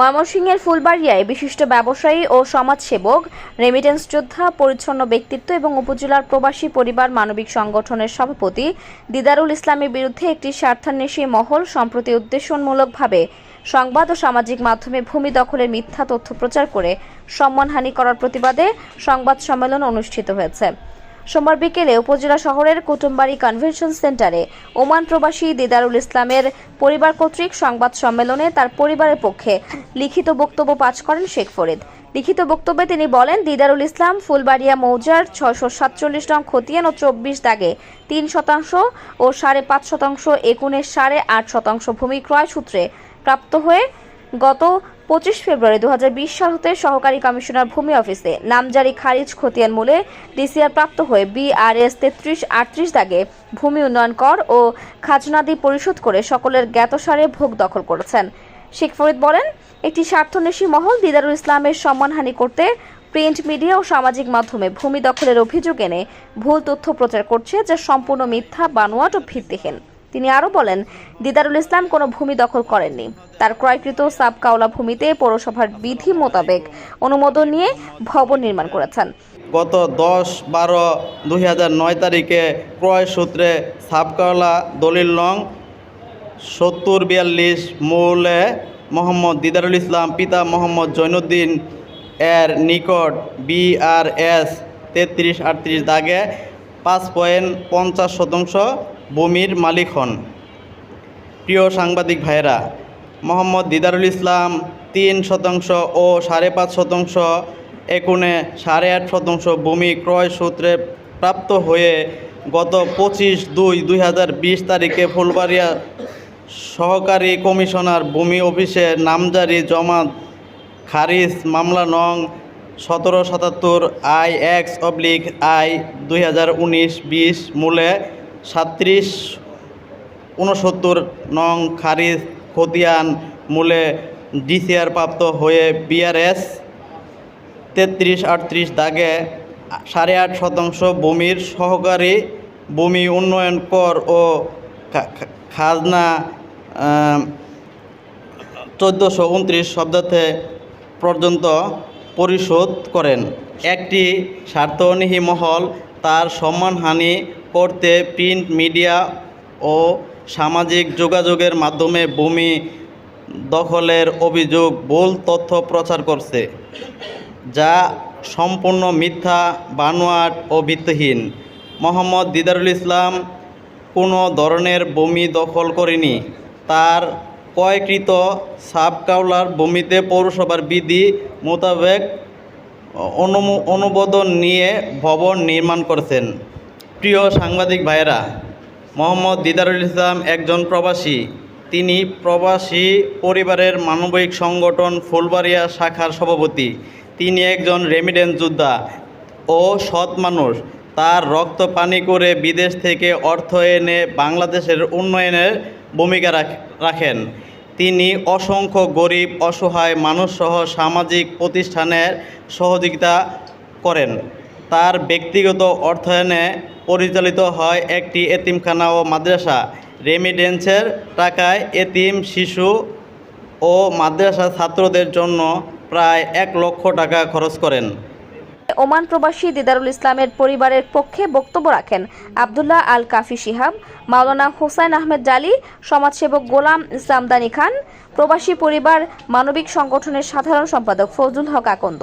ময়মনসিংহের ফুলবাড়িয়ায় বিশিষ্ট ব্যবসায়ী ও সমাজসেবক রেমিটেন্স যোদ্ধা, পরিচ্ছন্ন ব্যক্তিত্ব এবং উপজেলার প্রবাসী পরিবার মানবিক সংগঠনের সভাপতি দিদারুল ইসলামের বিরুদ্ধে একটি স্বার্থান্বেষী মহল সম্প্রতি উদ্দেশ্যমূলকভাবে সংবাদ ও সামাজিক মাধ্যমে ভূমি দখলের মিথ্যা তথ্য প্রচার করে সম্মানহানি করার প্রতিবাদে সংবাদ সম্মেলন অনুষ্ঠিত হয়েছে। সোমবার বিকেলে উপজেলা শহরের কুটুমবাড়ি কনভেনশন সেন্টারে ওমান প্রবাসী দিদারুল ইসলামের পরিবার কর্তৃক সংবাদ সম্মেলনে তার পরিবারের পক্ষে লিখিত বক্তব্য পাঠ করেন শেখ ফরিদ। লিখিত বক্তব্যে তিনি বলেন, দিদারুল ইসলাম, ফুলবাড়িয়া মৌজার ছয়শো সাতচল্লিশ নং খতিয়ান ও চব্বিশ দাগে তিন শতাংশ ও সাড়ে পাঁচ শতাংশ একুনের সাড়ে আট শতাংশ ভূমি ক্রয় সূত্রে প্রাপ্ত হয়ে গত পঁচিশ ফেব্রুয়ারি দু সাল হতে সহকারী কমিশনার ভূমি অফিসে নামজারি খারিজ খতিয়ান মূলে ডিসিআর প্রাপ্ত হয়ে বিআরএস তেত্রিশ আটত্রিশ দাগে ভূমি উন্নয়ন কর ও খাজনাদি পরিশোধ করে সকলের জ্ঞাতসারে ভোগ দখল করেছেন। শেখ ফরিদ বলেন, একটি স্বার্থন্বেষী মহল দিদারুল ইসলামের সম্মানহানি করতে প্রিন্ট মিডিয়া ও সামাজিক মাধ্যমে ভূমি দখলের অভিযোগ এনে ভুল তথ্য প্রচার করছে যা সম্পূর্ণ মিথ্যা, বানোয়াট ও ভিত্তিহীন। তিনি আরও বলেন, দিদারুল ইসলাম কোনো ভূমি দখল করেননি। তার ক্রয়কৃত সাবকাওলা ভূমিতে পৌরসভার বিধি মোতাবেক অনুমোদন নিয়ে ভবন নির্মাণ করেছেন। গত দশ বারো দুই তারিখে ক্রয় সূত্রে সাবকাওলা দলিল নং সত্তর বিয়াল্লিশ মৌলে মোহাম্মদ দিদারুল ইসলাম, পিতা মোহাম্মদ জৈনুদ্দিন এর নিকট বিআরএস তেত্রিশ আটত্রিশ দাগে পাঁচ পয়েন্ট পঞ্চাশ শতাংশ ভূমির মালিক হন। প্রিয় সাংবাদিক ভাইয়েরা, মোহাম্মদ দিদারুল ইসলাম তিন শতাংশ ও সাড়ে পাঁচ শতাংশ একুনে সাড়ে আট শতাংশ ভূমি ক্রয় সূত্রে প্রাপ্ত হয়ে গত পঁচিশ দুই দুই তারিখে ফুলবাড়িয়া সহকারী কমিশনার ভূমি অফিসে নামজারি জমা খারিজ মামলা নং সতেরো সাতাত্তর আই এক্স অবলিক আই দুই হাজার উনিশ বিশ মূলে সাত্রিশ উনসত্তর নং খারিজ খতিয়ান মূলে ডিসিআর প্রাপ্ত হয়ে বিআরএস, তেত্রিশ, আটত্রিশ দাগে সাড়ে আট শতাংশ ভূমির সহকারী ভূমি উন্নয়ন কর ও খাজনা চোদ্দোশো উনত্রিশ শব্দার্থে পর্যন্ত পরিশোধ করেন। একটি স্বার্থনিহী মহল তার সম্মানহানি করতে প্রিন্ট মিডিয়া ও সামাজিক যোগাযোগের মাধ্যমে ভূমি দখলের অভিযোগ, ভুল তথ্য প্রচার করছে, যা সম্পূর্ণ মিথ্যা, বানোয়াট ও ভিত্তিহীন। মোহাম্মদ দিদারুল ইসলাম, কোনো ধরনের ভূমি দখল করেনি। তার ক্রয়কৃত সাবকাওলার ভূমিতে পৌরসভার বিধি মোতাবেক অনুমোদন নিয়ে ভবন নির্মাণ করেছেন। প্রিয় সাংবাদিক ভাইয়েরা, মোহাম্মদ দিদারুল ইসলাম একজন প্রবাসী। তিনি প্রবাসী পরিবারের মানবিক সংগঠন ফুলবাড়িয়া শাখার সভাপতি। তিনি একজন রেমিডেন্স যোদ্ধা ও সৎ মানুষ। তার রক্ত পানি করে বিদেশ থেকে অর্থ এনে বাংলাদেশের উন্নয়নের ভূমিকা রাখ- রাখেন। তিনি অসংখ্য গরিব, অসহায় মানুষসহ সামাজিক প্রতিষ্ঠানের সহযোগিতা করেন। তার ব্যক্তিগত অর্থায়নে পরিচালিত হয় একটি এতিমখানা ও মাদ্রাসা। রেমিডেন্সের টাকায় এতিম শিশু ও মাদ্রাসা ছাত্রদের জন্য প্রায় এক লক্ষ টাকা খরচ করেন। ওমান প্রবাসী দিদারুল ইসলামের পরিবারের পক্ষে বক্তব্য রাখেন আবদুল্লাহ আল কাফি শিহাব, মাওলানা হোসাইন আহমেদ জালি, সমাজসেবক গোলাম ইসলামদানি খান, প্রবাসী পরিবার, মানবিক সংগঠনের সাধারণ সম্পাদক ফজলুল হক আকন্দ।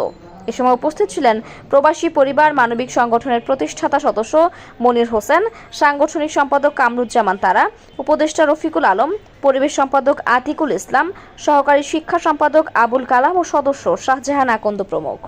এ সময় উপস্থিত ছিলেন প্রবাসী পরিবার, মানবিক সংগঠনের প্রতিষ্ঠাতা সদস্য মনির হোসেন, সাংগঠনিক সম্পাদক কামরুজ্জামান তারা, উপদেষ্টা রফিকুল আলম, পরিবেশ সম্পাদক আতিকুল ইসলাম, সহকারী শিক্ষা সম্পাদক আবুল কালাম ও সদস্য শাহজাহান আকন্দ প্রমুখ।